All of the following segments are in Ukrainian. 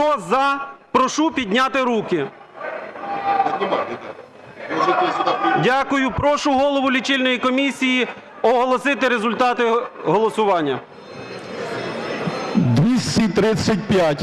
Хто за, прошу підняти руки. Дякую. Прошу голову лічильної комісії оголосити результати голосування. 235.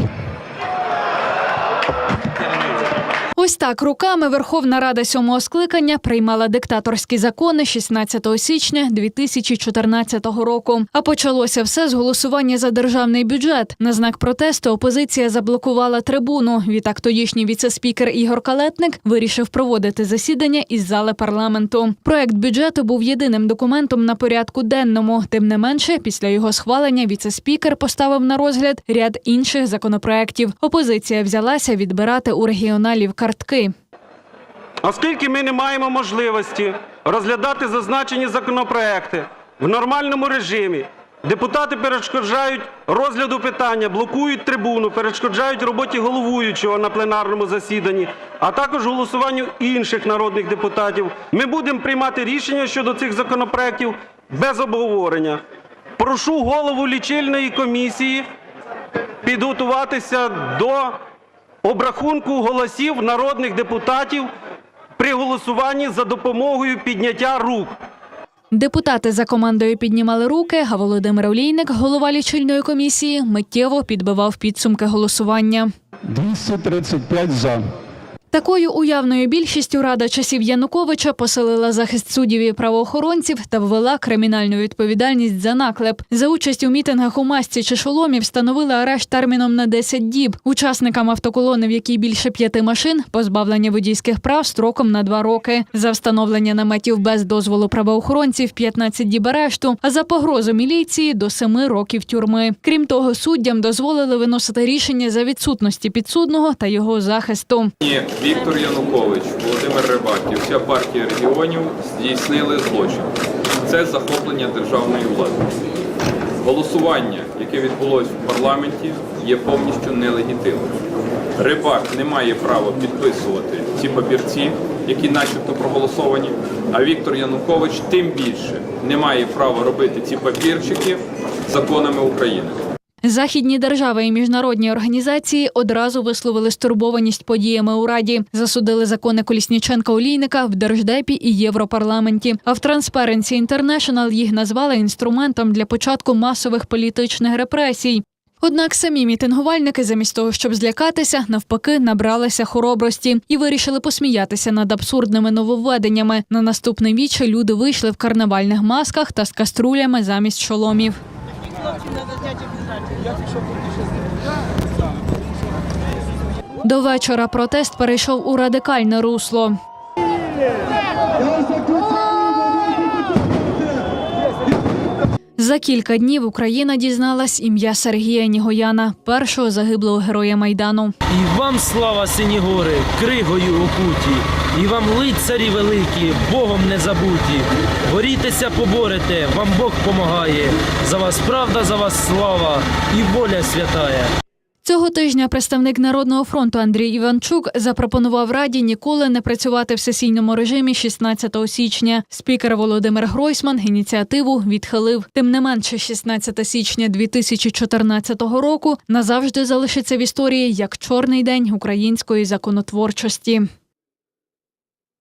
Ось так руками Верховна Рада сьомого скликання приймала диктаторські закони 16 січня 2014 року. А почалося все з голосування за державний бюджет. На знак протесту опозиція заблокувала трибуну. Відтак тодішній віцеспікер Ігор Калетник вирішив проводити засідання із зали парламенту. Проект бюджету був єдиним документом на порядку денному. Тим не менше, після його схвалення віцеспікер поставив на розгляд ряд інших законопроєктів. Опозиція взялася відбирати у регіоналів картки. Оскільки ми не маємо можливості розглядати зазначені законопроекти в нормальному режимі, депутати перешкоджають розгляду питання, блокують трибуну, перешкоджають роботі головуючого на пленарному засіданні, а також голосуванню інших народних депутатів. Ми будемо приймати рішення щодо цих законопроектів без обговорення. Прошу голову лічильної комісії підготуватися до обрахунку голосів народних депутатів при голосуванні за допомогою підняття рук. Депутати за командою піднімали руки, а Володимир Олійник, голова лічильної комісії, миттєво підбивав підсумки голосування. 235 за. Такою уявною більшістю рада часів Януковича посилила захист суддів і правоохоронців та ввела кримінальну відповідальність за наклеп. За участь у мітингах у масці чи шоломі встановили арешт терміном на 10 діб. Учасникам автоколони, в якій більше п'яти машин, позбавлення водійських прав строком на два роки. За встановлення наметів без дозволу правоохоронців 15 діб арешту, а за погрозу міліції до 7 років тюрми. Крім того, суддям дозволили виносити рішення за відсутності підсудного та його захисту. Віктор Янукович, Володимир Рибак і вся партія регіонів здійснили злочин. Це захоплення державної влади. Голосування, яке відбулось в парламенті, є повністю нелегітимним. Рибак не має права підписувати ці папірці, які начебто проголосовані. А Віктор Янукович тим більше не має права робити ці папірчики законами України. Західні держави і міжнародні організації одразу висловили стурбованість подіями у раді, засудили закони Колісніченка Олійника в Держдепі і Європарламенті. А в Transparency International їх назвали інструментом для початку масових політичних репресій. Однак самі мітингувальники, замість того, щоб злякатися, навпаки, набралися хоробрості і вирішили посміятися над абсурдними нововведеннями. На наступний віче люди вийшли в карнавальних масках та з каструлями замість шоломів. До вечора протест перейшов у радикальне русло. За кілька днів Україна дізналась ім'я Сергія Нігояна, першого загиблого героя майдану. І вам слава сині гори, кригою окуті, і вам лицарі великі, Богом не забуті. Борітеся, поборете, вам Бог помагає. За вас правда, за вас слава і воля святая. Цього тижня представник Народного фронту Андрій Іванчук запропонував раді ніколи не працювати в сесійному режимі 16 січня. Спікер Володимир Гройсман ініціативу відхилив. Тим не менше, 16 січня 2014 року назавжди залишиться в історії як чорний день української законотворчості.